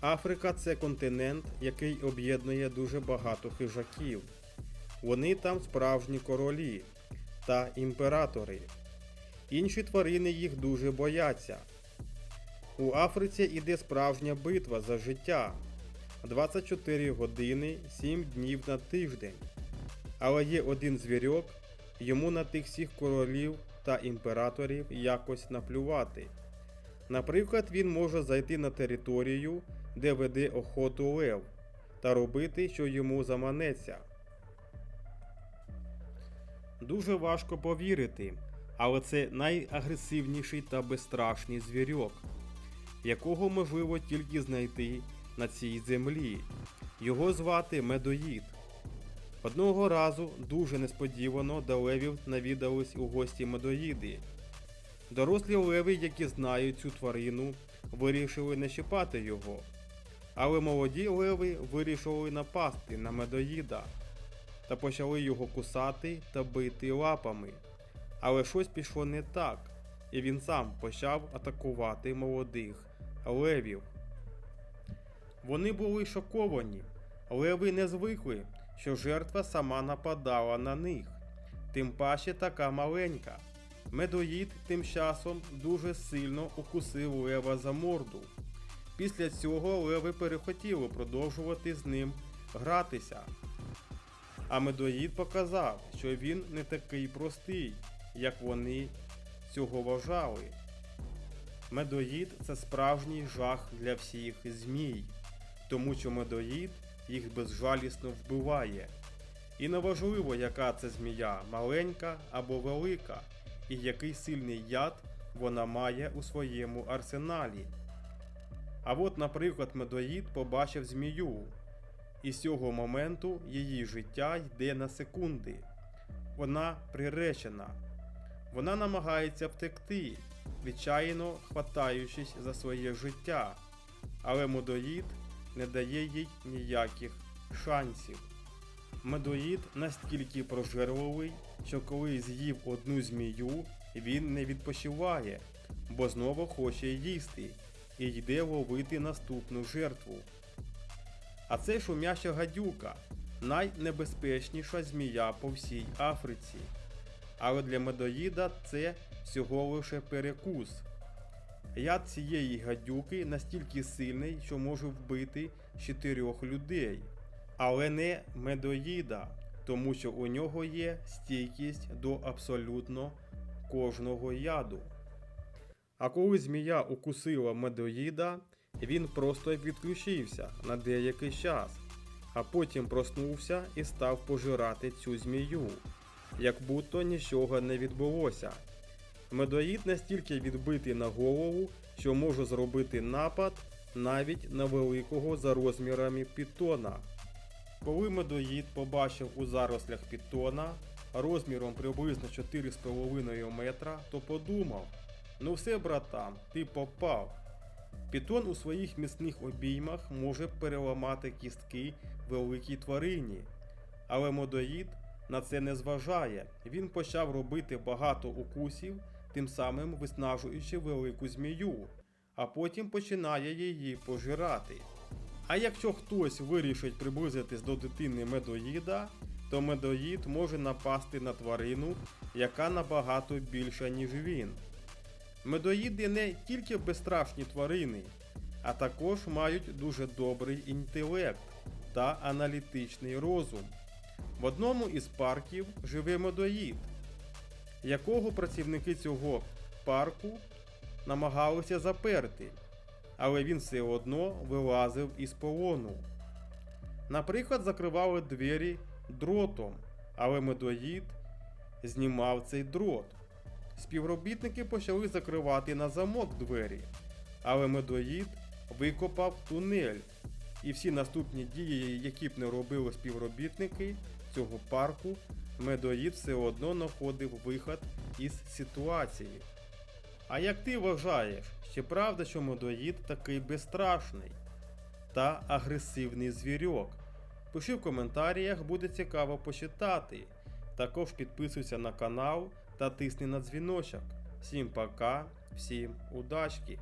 Африка це континент, який об'єднує дуже багато хижаків. Вони там справжні королі та імператори. Інші тварини їх дуже бояться. У Африці іде справжня битва за життя 24 години 7 днів на тиждень. Але є один звірок, йому на тих всіх королів та імператорів якось наплювати. Наприклад, він може зайти на територію, де веде охоту лев, та робити, що йому заманеться. Дуже важко повірити, але це найагресивніший та безстрашний звірок, якого можливо тільки знайти на цій землі. Його звати Медоїд. Одного разу дуже несподівано до левів навідались у гості медоїди. Дорослі леви, які знають цю тварину, вирішили не чіпати його. Але молоді леви вирішили напасти на медоїда та почали його кусати та бити лапами. Але щось пішло не так, і він сам почав атакувати молодих левів. Вони були шоковані. Леви не звикли, що жертва сама нападала на них, тим паче така маленька. Медоїд тим часом дуже сильно укусив лева за морду. Після цього леви перехотіли продовжувати з ним гратися. А медоїд показав, що він не такий простий, як вони цього вважали. Медоїд це справжній жах для всіх змій, тому що медоїд їх безжалісно вбиває. І неважливо, яка це змія, маленька або велика, і який сильний яд вона має у своєму арсеналі. А от, наприклад, медоїд побачив змію, і з цього моменту її життя йде на секунди. Вона приречена. Вона намагається втекти, відчайно хватаючись за своє життя, але медоїд не дає їй ніяких шансів. Медоїд настільки прожерливий, що коли з'їв одну змію, він не відпочиває, бо знову хоче їсти і йде ловити наступну жертву. А це шумяща гадюка, найнебезпечніша змія по всій Африці. Але для медоїда це всього лише перекус. Яд цієї гадюки настільки сильний, що може вбити чотирьох людей. Але не медоїда, тому що у нього є стійкість до абсолютно кожного яду. А коли змія укусила медоїда, він просто відключився на деякий час, а потім проснувся і став пожирати цю змію, як будто нічого не відбулося. Медоїд настільки відбитий на голову, що може зробити напад навіть на великого за розмірами пітона. Коли медоїд побачив у зарослях пітона розміром приблизно 4,5 метра, то подумав: ну все, братан, ти попав. Пітон у своїх міцних обіймах може переламати кістки великій тварині. Але медоїд на це не зважає. Він почав робити багато укусів, тим самим виснажуючи велику змію, а потім починає її пожирати. А якщо хтось вирішить приблизитись до дитини медоїда, то медоїд може напасти на тварину, яка набагато більша, ніж він. Медоїди не тільки безстрашні тварини, а також мають дуже добрий інтелект та аналітичний розум. В одному із парків живе медоїд, якого працівники цього парку намагалися заперти, але він все одно вилазив із полону. Наприклад, закривали двері дротом, але медоїд знімав цей дрот. Співробітники почали закривати на замок двері, але медоїд викопав тунель, і всі наступні дії, які б не робили співробітники цього парку, медоїд все одно знаходив виход із ситуації. А як ти вважаєш, чи правда, що медоїд такий безстрашний та агресивний звірьок? Пиши в коментаріях, буде цікаво почитати. Також підписуйся на канал та тисни на дзвіночок. Всім пока, всім удачки!